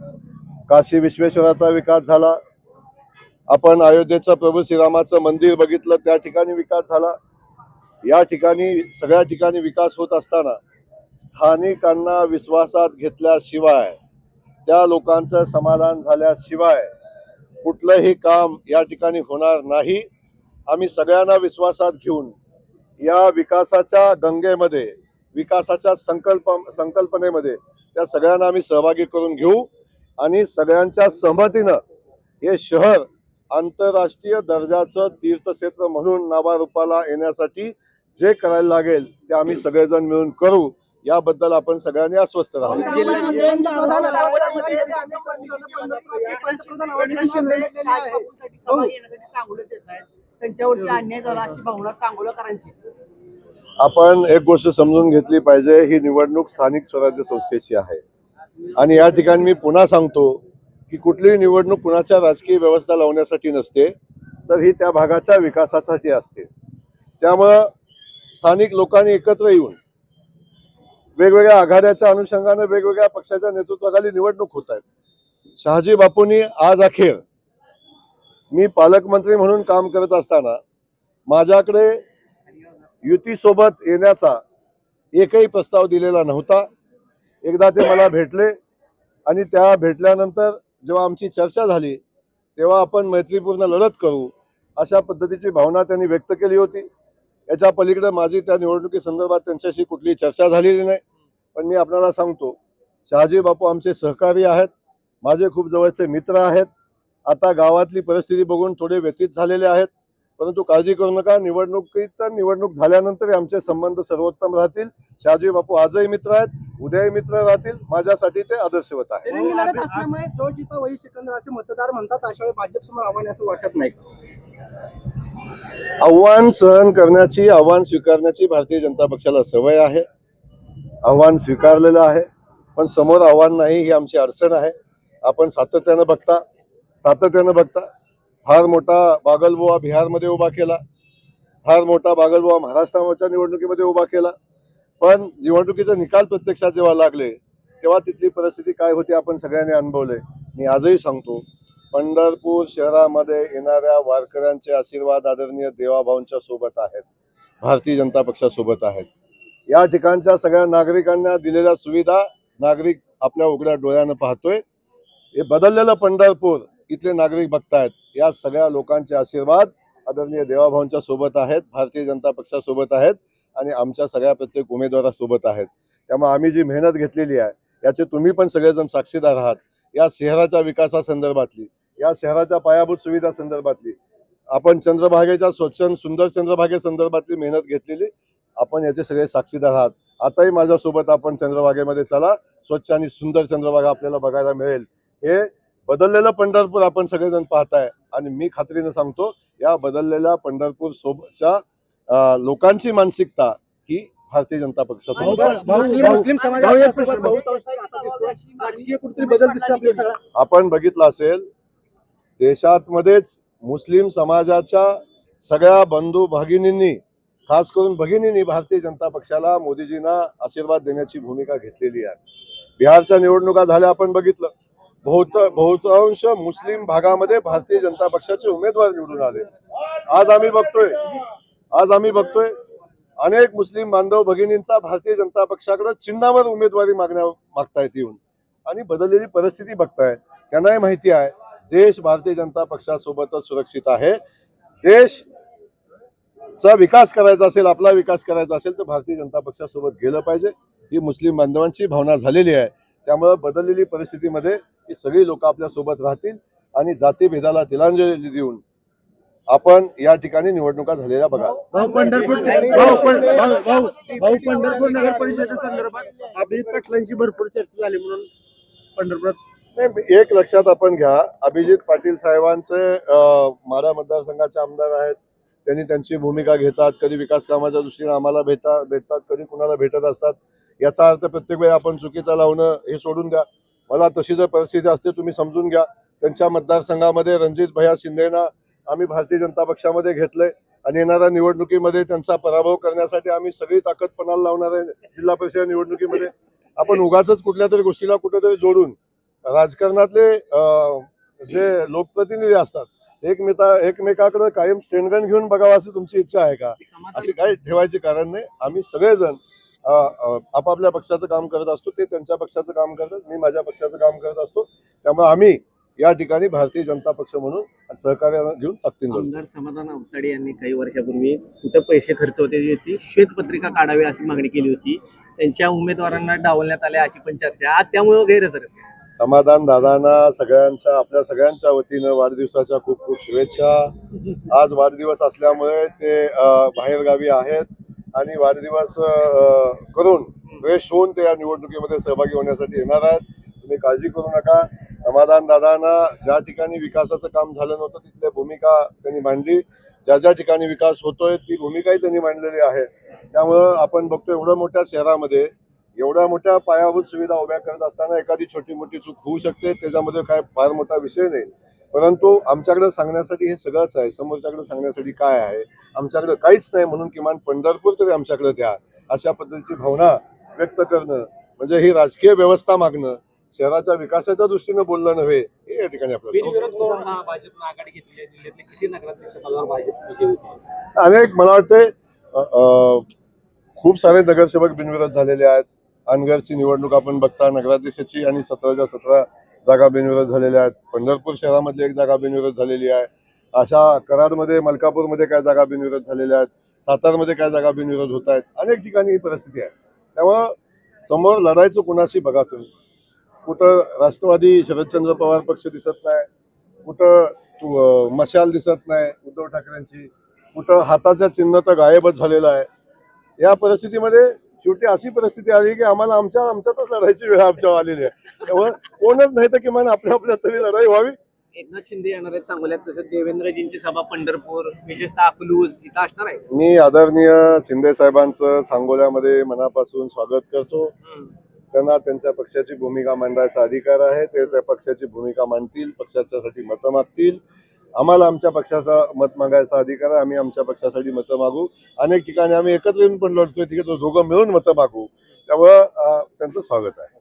काशी विश्वेश्वराचा विकास झाला. आपण अयोध्येचं प्रभू श्रीरामाचं मंदिर बघितलं त्या ठिकाणी विकास झाला. या ठिकाणी सगळ्या ठिकाणी विकास होत असताना स्थानिकांना विश्वासात घेतल्याशिवाय त्या लोकांचं समाधान झाल्याशिवाय कुठलंही काम या ठिकाणी होणार नाही. आम्ही सगळ्यांना विश्वासात घेऊन या विकासाच्या गंगेमध्ये विकासाच्या संकल्प संकल्पनेमध्ये त्या सगळ्यांना आम्ही सहभागी करून घेऊ. आणि सगळ्यांच्या सहमतीनं हे शहर आंतरराष्ट्रीय दर्जाचं तीर्थक्षेत्र म्हणून नावारूपाला येण्यासाठी जे करायला लागेल ते आम्ही सगळेजण मिळून करू. याबद्दल आपण सगळ्यांनी अस्वस्थ राहू आपण एक गोष्ट समजून घेतली पाहिजे ही निवडणूक स्थानिक स्वराज्य संस्थेची आहे. आणि या ठिकाणी मी पुन्हा सांगतो की कुठलीही निवडणूक कुणाच्या राजकीय व्यवस्था लावण्यासाठी नसते तर ही त्या भागाच्या विकासासाठी असते. त्यामुळं स्थानिक लोकांनी एकत्र येऊन वेगवेगळ्या आघाड्याच्या अनुषंगाने वेगवेगळ्या पक्षाच्या नेतृत्वाखाली निवडणूक होत आहेत. शहाजी बापूंनी आज अखेर मी पालकमंत्री म्हणून काम करत असताना माझ्याकडे युतीसोबत येण्याचा एकही प्रस्ताव दिलेला नव्हता. एकदा ते मला भेटले आणि त्या भेटल्यानंतर जेव्हा आमची चर्चा झाली तेव्हा आपण मैत्रीपूर्ण लढत करू अशा पद्धतीची भावना त्यांनी व्यक्त केली होती. याच्या पलीकडे माझी त्या निवडणुकीसंदर्भात त्यांच्याशी कुठलीही चर्चा झालेली नाही. पण मी आपल्याला सांगतो शहाजी बापू आमचे सहकारी आहेत माझे खूप जवळचे मित्र आहेत. आता गावातली परिस्थिती बघून थोडे व्यतीत झालेले आहेत. परंतु काळजी करू नका. निवडणुकीत निवडणूक झाल्यानंतर आमचे संबंध सर्वोत्तम राहतील. शहाजी बापू आजही मित्र आहेत. उद्याही मित्र राहतील. माझ्यासाठी ते आदर्शवत आहे. तिरंगी लढत असल्यामुळे जो जिथं वही सिकंदर असे मतदार म्हणतात अशा वेळी भाजप समोर आव्हान आहे असं वाटत नाही. आव्हान सहन करण्याची आव्हान स्वीकारण्याची भारतीय जनता पक्षाला सवय आहे. आव्हान स्वीकारलेलं आहे. पण समोर आव्हान नाही ही आमची अडचण आहे. आपण सातत्यानं बघता. सातत्यानं बघता. फार मोठा बागलबुवा बिहारमध्ये उभा केला. फार मोठा बागलबुवा महाराष्ट्राच्या निवडणुकीमध्ये उभा केला. पण निवडणुकीचे निकाल प्रत्यक्षात जेव्हा लागले तेव्हा तिथली परिस्थिती काय होती आपण सगळ्यांनी अनुभवले. मी आजही सांगतो पंढरपूर शहरामध्ये येणाऱ्या वारकऱ्यांचे आशीर्वाद आदरणीय देवाभाऊंच्या सोबत आहेत. भारतीय जनता पक्षासोबत आहेत. या ठिकाणच्या सगळ्या नागरिकांना दिलेल्या सुविधा नागरिक आपल्या उघड्या डोळ्यानं पाहतोय. हे बदललेलं पंढरपूर इथले नागरिक बघतायत. या सगळ्या लोकांचे आशीर्वाद आदरणीय देवाभाऊंच्या सोबत आहेत भारतीय जनता पक्षासोबत आहेत आणि आमच्या सगळ्या प्रत्येक उमेदवारासोबत आहेत. त्यामुळे आम्ही जी मेहनत घेतलेली आहे याचे तुम्ही पण सगळेजण साक्षीदार आहात. या शहराच्या विकासासंदर्भातली या शहराच्या पायाभूत सुविधा संदर्भातली आपण चंद्रभागेच्या स्वच्छ सुंदर चंद्रभागे संदर्भातली मेहनत घेतलेली आपण याचे सगळे साक्षीदार आहात. आताही माझ्यासोबत आपण चंद्रभागेमध्ये चला स्वच्छ आणि सुंदर चंद्रभागा आपल्याला बघायला मिळेल. हे बदललेलं पंढरपूर आपण सगळेजण पाहताय. आणि मी खात्रीनं सांगतो या बदललेल्या पंढरपूर सोबतच्या लोकांची मानसिकता ही भारतीय जनता सगळा आपण बघितलं असेल देशात मध्येच मुस्लिम समाजाच्या सगळ्या बंधू भगिनींनी खास करून भगिनींनी भारतीय जनता पक्षाला मोदीजींना आशीर्वाद देण्याची भूमिका घेतलेली आहे. बिहारच्या निवडणुका झाल्या आपण बघितलं. बहुत बहुतांश मुस्लिम भागामध्ये भारतीय जनता पक्षाचे उमेदवार निवडून आले. आज आम्ही बघतोय. आज आम्ही बघतोय. अनेक मुस्लिम बांधव भगिनींचा भारतीय जनता पक्षाकडे चिन्हावर उमेदवारी मागण्या मागतायत येऊन. आणि बदललेली परिस्थिती बघताय. त्यांनाही माहिती आहे देश भारतीय जनता पक्षासोबतच सुरक्षित आहे. देश चा विकास करायचा असेल आपला विकास करायचा असेल तर भारतीय जनता पक्षासोबत गेलं पाहिजे. ही मुस्लिम बांधवांची भावना झालेली आहे. त्यामुळे बदललेली परिस्थितीमध्ये ही सगळी लोक आपल्यासोबत राहतील आणि जातीभेदाला तिलांजली देऊन आपण या ठिकाणी निवडणुका झालेल्या बघा भाऊ पंढरपूर भाऊ पंढरपूर नगर परिषदेच्या संदर्भात अभिजित पाटलांशी भरपूर चर्चा झाली म्हणून पंढरपुरात नाही एक लक्षात आपण घ्या अभिजित पाटील साहेबांचे माढा मतदारसंघाचे आमदार आहेत. त्यांनी त्यांची भूमिका घेतात कधी विकास कामाच्या दृष्टीने आम्हाला भेटा भेटतात कधी कुणाला भेटत असतात. याचा अर्थ प्रत्येक वेळी आपण चुकीचा लावणं हे सोडून द्या. मला तशी जर परिस्थिती असते तुम्ही समजून घ्या. त्यांच्या मतदारसंघामध्ये रणजित भैया शिंदेना आम्ही भारतीय जनता पक्षामध्ये घेतलंय आणि येणाऱ्या निवडणुकीमध्ये त्यांचा पराभव करण्यासाठी आम्ही सगळी ताकद पणाला लावणार आहे जिल्हा परिषद निवडणुकीमध्ये. आपण उगाच कुठल्या तरी गोष्टीला कुठेतरी जोडून राजकारणातले जे लोकप्रतिनिधी असतात एकमेका एकमेकाकडे कायम स्टेनगन घेऊन बघावं अशी तुमची इच्छा आहे का? अशी काही ठेवायची कारण नाही. आम्ही सगळेजण आपापल्या पक्षाचं काम करत असतो ते त्यांच्या पक्षाचं काम करतात मी माझ्या पक्षाचं काम करत असतो त्यामुळे आम्ही या ठिकाणी भारतीय जनता पक्ष म्हणून सहकार्य घेऊन ताकदीन लढतो. आमदार समाधान अवताडे यांनी काही वर्षापूर्वी कुठं पैसे खर्च होते याची श्वेतपत्रिका काढावी अशी मागणी केली होती त्यांच्या उमेदवारांना डावलण्यात आल्या अशी पण चर्चा. आज त्यामुळे आहेत. समाधान दादांना सगळ्यांच्या आपल्या सगळ्यांच्या वतीनं वाढदिवसाच्या खूप खूप शुभेच्छा आज वाढदिवस असल्यामुळे ते बाहेरगावी आहेत आणि वाढदिवस करून फ्रेश होऊन ते या निवडणुकीमध्ये सहभागी होण्यासाठी येणार आहेत. तुम्ही काळजी करू नका. समाधान दादांना ज्या ठिकाणी विकासाचं काम झालं नव्हतं तिथल्या भूमिका त्यांनी मांडली. ज्या ज्या ठिकाणी विकास होतोय ती भूमिकाही त्यांनी मांडलेली आहे. त्यामुळं आपण बघतो एवढ्या मोठ्या शहरामध्ये एवढ्या मोठ्या पायाभूत सुविधा उभ्या करत असताना एखादी छोटी मोठी चूक होऊ शकते. त्याच्यामध्ये काय फार मोठा विषय नाही. परंतु आमच्याकडे सांगण्यासाठी हे सगळंच आहे. समोरच्याकडे सांगण्यासाठी काय आहे? आमच्याकडे काहीच नाही म्हणून किमान पंढरपूर तरी आमच्याकडे द्या. अशा पद्धतीची भावना व्यक्त करणं म्हणजे ही राजकीय व्यवस्था मागणं शहराच्या विकासाच्या दृष्टीनं बोलणं नव्हे हे या ठिकाणी आपल्याला अनेक मला वाटते खूप सारे नगरसेवक बिनविरोध झालेले आहेत. अनगरची निवडणूक आपण बघता नगराध्यक्षाची आणि सतराच्या सतरा जागा बिनविरोध झालेल्या आहेत. पंढरपूर शहरामधली एक जागा बिनविरोध झालेली आहे. अशा कराडमध्ये मलकापूरमध्ये काय जागा बिनविरोध झालेल्या आहेत? सातारमध्ये काय जागा बिनविरोध होत आहेत? अनेक ठिकाणी ही परिस्थिती आहे. त्यामुळं समोर लढायचं कुणाशी बघा तुम्ही. कुठं राष्ट्रवादी शरदचंद्र पवार पक्ष दिसत नाही. कुठं तू मशाल दिसत नाही उद्धव ठाकरेंची. कुठं हाताचं चिन्ह तर गायबच झालेलं आहे. या परिस्थितीमध्ये शेवटी अशी परिस्थिती आली की आम्हाला आमच्या आमच्यातच लढायची वेळ आमच्या आलेली आहे. त्यामुळे कोणच नाही तर किमान आपल्या आपल्यात तरी लढाई व्हावी. एकनाथ शिंदे येणार आहेत सांगोल्यात तसंच देवेंद्रजींची सभा पंढरपूर विशेषतः अकलूज इथं असणार आहे. मी आदरणीय शिंदे साहेबांचं सांगोल्यामध्ये मनापासून स्वागत करतो. त्यांना त्यांच्या पक्षाची भूमिका मांडायचा अधिकार आहे. ते त्या पक्षाची भूमिका मांडतील पक्षाच्यासाठी मतं मागतील. आम्हाला आमच्या पक्षाचा मत मागायचा अधिकार आहे. आम्ही आमच्या पक्षासाठी मतं मागू. अनेक ठिकाणी आम्ही एकत्र येऊन पण लढतोय. तिथे दोघं मिळून मतं मागू. त्यामुळं त्यांचं स्वागत आहे.